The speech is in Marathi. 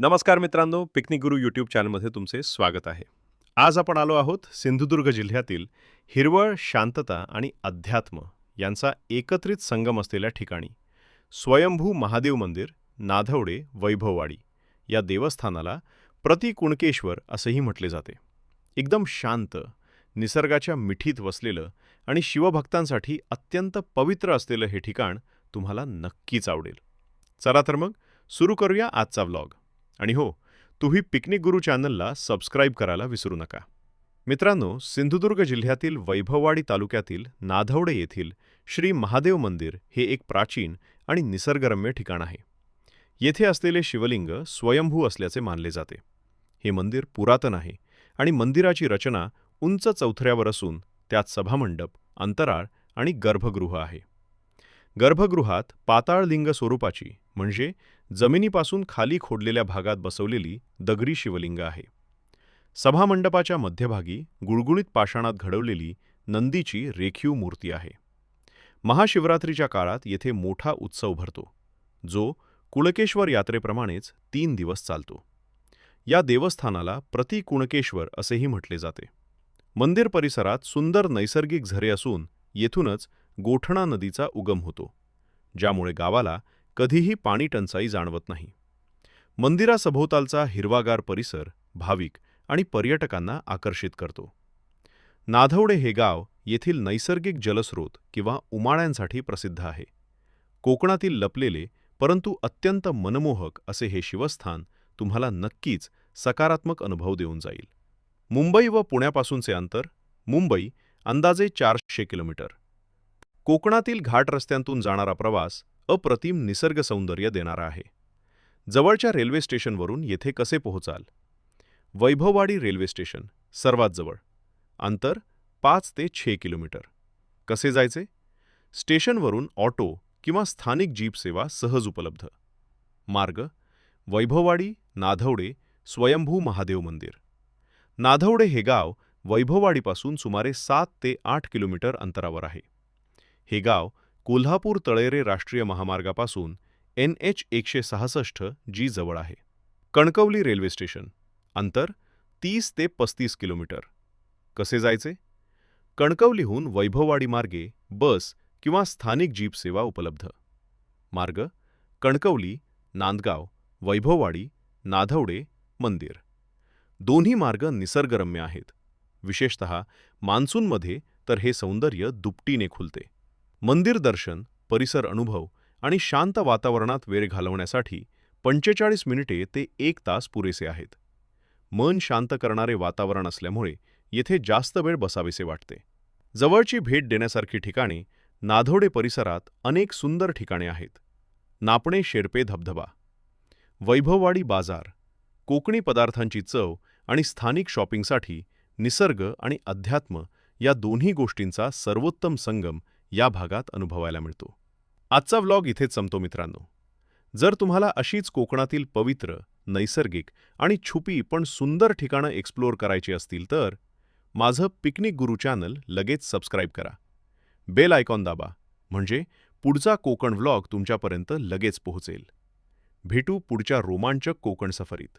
नमस्कार मित्रांनो पिकनिक गुरु यूट्यूब चॅनलमध्ये तुमचे स्वागत आहे. आज आपण आलो आहोत सिंधुदुर्ग जिल्ह्यातील हिरवळ शांतता आणि अध्यात्म यांचा एकत्रित संगम असलेल्या ठिकाणी स्वयंभू महादेव मंदिर नाधवडे वैभववाडी या देवस्थानाला प्रतिकुणकेश्वर असेही म्हटले जाते. एकदम शांत निसर्गाच्या मिठीत वसलेलं आणि शिवभक्तांसाठी अत्यंत पवित्र असलेलं हे ठिकाण तुम्हाला नक्कीच आवडेल. चला तर मग सुरू करूया आजचा व्लॉग आणि हो तुम्ही पिकनिक गुरु चॅनलला सबस्क्राईब करायला विसरू नका. मित्रांनो सिंधुदुर्ग जिल्ह्यातील वैभववाडी तालुक्यातील नाधवडे येथील श्री महादेव मंदिर हे एक प्राचीन आणि निसर्गरम्य ठिकाण आहे. येथे असलेले शिवलिंग स्वयंभू असल्याचे मानले जाते. हे मंदिर पुरातन आहे आणि मंदिराची रचना उंच चौथऱ्यावर असून त्यात सभामंडप अंतराळ आणि गर्भगृह आहे. गर्भगृहात पाताळलिंग स्वरूपाची म्हणजे जमिनीपासून खाली खोडलेल्या भागात बसवलेली दगडी शिवलिंग आहे. सभामंडपाच्या मध्यभागी गुळगुळीत पाषाणात घडवलेली नंदीची रेखीव मूर्ती आहे. महाशिवरात्रीच्या काळात येथे मोठा उत्सव भरतो जो कुणकेश्वर यात्रेप्रमाणेच तीन दिवस चालतो. या देवस्थानाला प्रतिकुणकेश्वर असेही म्हटले जाते. मंदिर परिसरात सुंदर नैसर्गिक झरे असून येथूनच गोठणा नदीचा उगम होतो ज्यामुळे गावाला कधीही पाणी टंचाई जाणवत नाही. मंदिरासभोवतालचा हिरवागार परिसर भाविक आणि पर्यटकांना आकर्षित करतो. नाधवडे हे गाव येथील नैसर्गिक जलस्रोत किंवा उमाळ्यांसाठी प्रसिद्ध आहे. कोकणातील लपलेले परंतु अत्यंत मनमोहक असे हे शिवस्थान तुम्हाला नक्कीच सकारात्मक अनुभव देऊन जाईल. मुंबई व पुण्यापासूनचे अंतर मुंबई अंदाजे चारशे किलोमीटर. कोकणातील घाट रस्त्यांतून जाणारा प्रवास अप्रतिम निसर्ग सौंदर्य देणारा आहे. जवळच्या रेल्वे स्टेशनवरून येथे कसे पोहोचाल? वैभववाडी रेल्वे स्टेशन सर्वात जवळ. अंतर पाच ते छे किलोमीटर. कसे जायचे? स्टेशनवरून ऑटो किंवा स्थानिक जीप सेवा सहज उपलब्ध. मार्ग वैभववाडी नाधवडे स्वयंभू महादेव मंदिर. नाधवडे हे गाव वैभववाडीपासून सुमारे सात ते आठ किलोमीटर अंतरावर आहे. हे गाव कोल्हापूर तळेरे राष्ट्रीय महामार्गापासून एन एच एकशे सहासष्ट जी जवळ आहे. Kankavli railway station. अंतर तीस ते पस्तीस किलोमीटर. कसे जायचे? कणकवलीहून वैभववाडी मार्गे बस किंवा स्थानिक जीप सेवा उपलब्ध. मार्ग कणकवली नांदगाव वैभववाडी नाधवडे मंदिर. दोन्ही मार्ग निसर्गरम्य आहेत. विशेषत मान्सूनमध्ये तर हे सौंदर्य दुपटीने खुलते. मंदिर दर्शन परिसर अनुभव आणि शांत वातावरणात वेळ घालवण्यासाठी पंचेचाळीस मिनिटे ते एक तास पुरेसे आहेत. मन शांत करणारे वातावरण असल्यामुळे येथे जास्त वेळ बसावेसे वाटते. जवळची भेट देण्यासारखी ठिकाणे नाधोडे परिसरात अनेक सुंदर ठिकाणे आहेत. नापणे शेरपे धबधबा वैभववाडी बाजार कोकणी पदार्थांची चव आणि स्थानिक शॉपिंगसाठी निसर्ग आणि अध्यात्म या दोन्ही गोष्टींचा सर्वोत्तम संगम या भागात अनुभवायला मिळतो. आजचा व्लॉग इथेच संपतो मित्रांनो. जर तुम्हाला अशीच कोकणातील पवित्र नैसर्गिक आणि छुपी पण सुंदर ठिकाणं एक्सप्लोअर करायची असतील तर माझं पिकनिक गुरु चॅनल लगेच सबस्क्राईब करा. बेल आयकॉन दाबा म्हणजे पुढचा कोकण व्लॉग तुमच्यापर्यंत लगेच पोहोचेल. भेटू पुढच्या रोमांचक कोकण सफरीत.